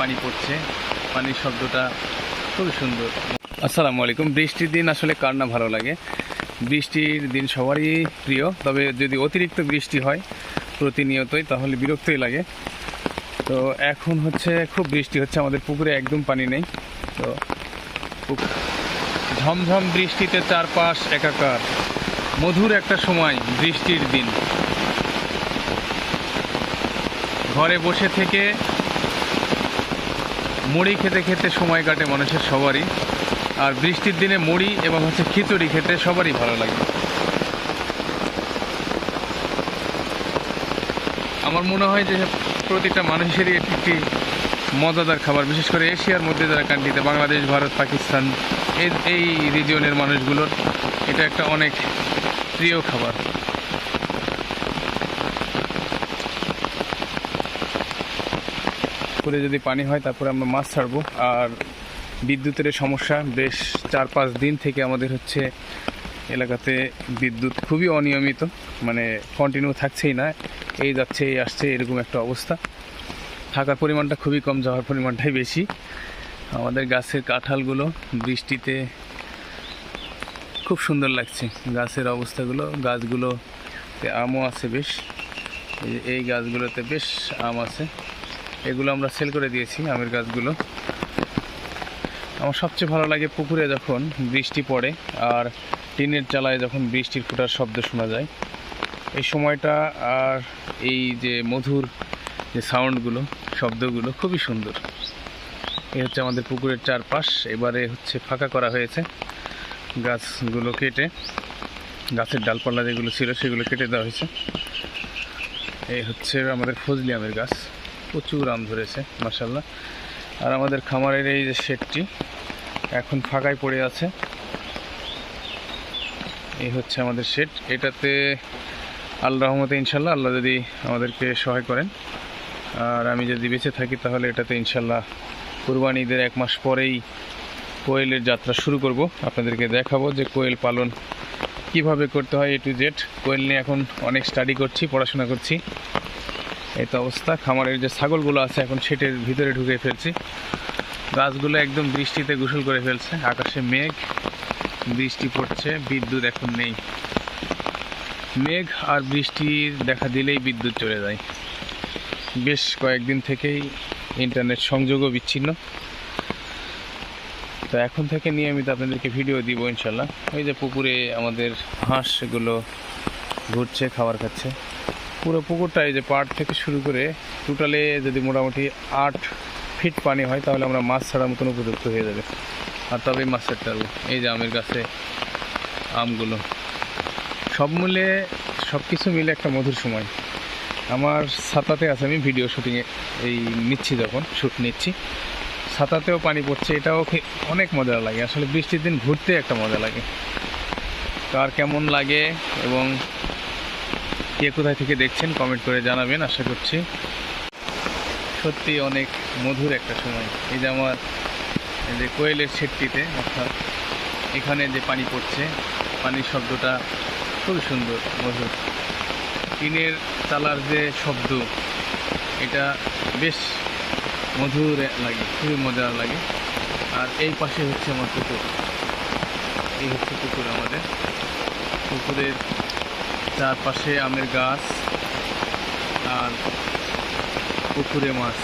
পানি পড়ছে। পানির শব্দটা খুবই সুন্দর। আসসালামু আলাইকুম। বৃষ্টির দিন আসলে কার না ভালো লাগে? বৃষ্টির দিন সবারই প্রিয়, তবে যদি অতিরিক্ত বৃষ্টি হয় প্রতিনিয়তই, তাহলে বিরক্তই লাগে। তো এখন হচ্ছে খুব বৃষ্টি হচ্ছে, আমাদের পুকুরে একদম পানি নেই। তো ঝমঝম বৃষ্টিতে চারপাশ একাকার। মধুর একটা সময় বৃষ্টির দিন। ঘরে বসে থেকে মুড়ি খেতে খেতে সময় কাটে মানুষের সবারই। আর বৃষ্টির দিনে মুড়ি এবং হচ্ছে খিচুড়ি খেতে সবারই ভালো লাগে। আমার মনে হয় যে প্রতিটা মানুষেরই এটি একটি মজাদার খাবার, বিশেষ করে এশিয়ার মধ্যে যারা কান্ট্রিতে, বাংলাদেশ, ভারত, পাকিস্তান, এই রিজিয়নের মানুষগুলোর, এটা একটা অনেক প্রিয় খাবার। করে যদি পানি হয়, তারপরে আমরা মাছ ছাড়বো। আর বিদ্যুতের সমস্যা বেশ চার পাঁচ দিন থেকে আমাদের হচ্ছে এলাকাতে বিদ্যুৎ খুবই অনিয়মিত মানে কন্টিনিউ থাকছেই না, এই যাচ্ছে, এই আসছে, এরকম একটা অবস্থা। থাকার পরিমাণটা খুবই কম, যাওয়ার পরিমাণটাই বেশি। আমাদের গাছের কাঁঠালগুলো বৃষ্টিতে খুব সুন্দর লাগছে, গাছের অবস্থাগুলো, গাছগুলোতে আমও আছে বেশ, এই গাছগুলোতে বেশ আম আছে। এগুলো আমরা সেল করে দিয়েছি আমের গাছগুলো। আমার সবচেয়ে ভালো লাগে পুকুরে যখন বৃষ্টি পড়ে আর টিনের চালায় যখন বৃষ্টির ফোটার শব্দ শোনা যায়। এই সময়টা আর এই যে মধুর যে সাউন্ডগুলো, শব্দগুলো খুবই সুন্দর। এই হচ্ছে আমাদের পুকুরের চারপাশ, এবারে হচ্ছে ফাঁকা করা হয়েছে গাছগুলো কেটে। গাছের ডালপালা যেগুলো ছিল সেগুলো কেটে দেওয়া হয়েছে। এই হচ্ছে আমাদের ফজলি আমের গাছ। প্রচুর আম ধরেছে মাসাল্লাহ আর আমাদের খামারের এই যে শেডটি এখন ফাঁকায় পড়ে আছে। এই হচ্ছে আমাদের শেড। এটাতে আল্লাহ রহমতে ইনশাল্লাহ আল্লাহ যদি আমাদেরকে সহায় করেন। আর আমি যদি বেঁচে থাকি তাহলে এটাতে ইনশাল্লাহ কুরবানি ঈদের এক মাস পরেই কোয়েলের যাত্রা শুরু করব। আপনাদেরকে দেখাবো যে কোয়েল পালন কীভাবে করতে হয় এ টু জেড। কোয়েল নিয়ে এখন অনেক স্টাডি করছি, পড়াশোনা করছি। এই তো অবস্থা। খামারের যে ছাগলগুলো আছে, এখন সেটের ভিতরে ঢুকে ফেলছি। গাছগুলো একদম বৃষ্টিতে গোসল করে ফেলছে। আকাশে মেঘ, বৃষ্টি পড়ছে, বিদ্যুৎ এখন নেই। মেঘ আর বৃষ্টির দেখা দিলেই বিদ্যুৎ চলে যায়। বেশ কয়েকদিন থেকেই ইন্টারনেট সংযোগও বিচ্ছিন্ন। তো এখন থেকে নিয়মিত আপনাদেরকে ভিডিও দিব ইনশাল্লাহ। ওই যে পুকুরে আমাদের হাঁসগুলো ঘুরছে, খাবার খাচ্ছে। পুরো পুকুরটা এই যে পাড় থেকে শুরু করে টোটালে যদি মোটামুটি আট ফিট পানি হয়, তাহলে আমরা মাছ ছাড়ার মতন উপযুক্ত হয়ে যাবে। আর তবেই মাছের টাল এই যে আমের গাছে আমগুলো। সব মিলে, সব কিছু মিলে একটা মধুর সময়। আমার ছাতাতে আছে, আমি ভিডিও শুটিংয়ে এই নিচ্ছি যখন শ্যুট নিচ্ছি। ছাতাতেও পানি পড়ছে, এটাও অনেক মজা লাগে। আসলে বৃষ্টির দিন ঘুরতে একটা মজা লাগে। কার কেমন লাগে এবং কে কোথায় থেকে দেখছেন কমেন্ট করে জানাবেন, আশা করছি। সত্যি অনেক মধুর একটা সময়। এই যে আমার যে কোয়েলের সেটটিতে অর্থাৎ এখানে যে পানি পড়ছে, পানির শব্দটা খুবই সুন্দর, মধুর। টিনের চালার যে শব্দ, এটা বেশ মধুর লাগে, খুবই মজার লাগে। আর এই পাশে হচ্ছে আমার পুকুর। এই হচ্ছে পুকুর আমাদের। পুকুরের চারপাশে আমের গাছ আর পুকুরে মাছ।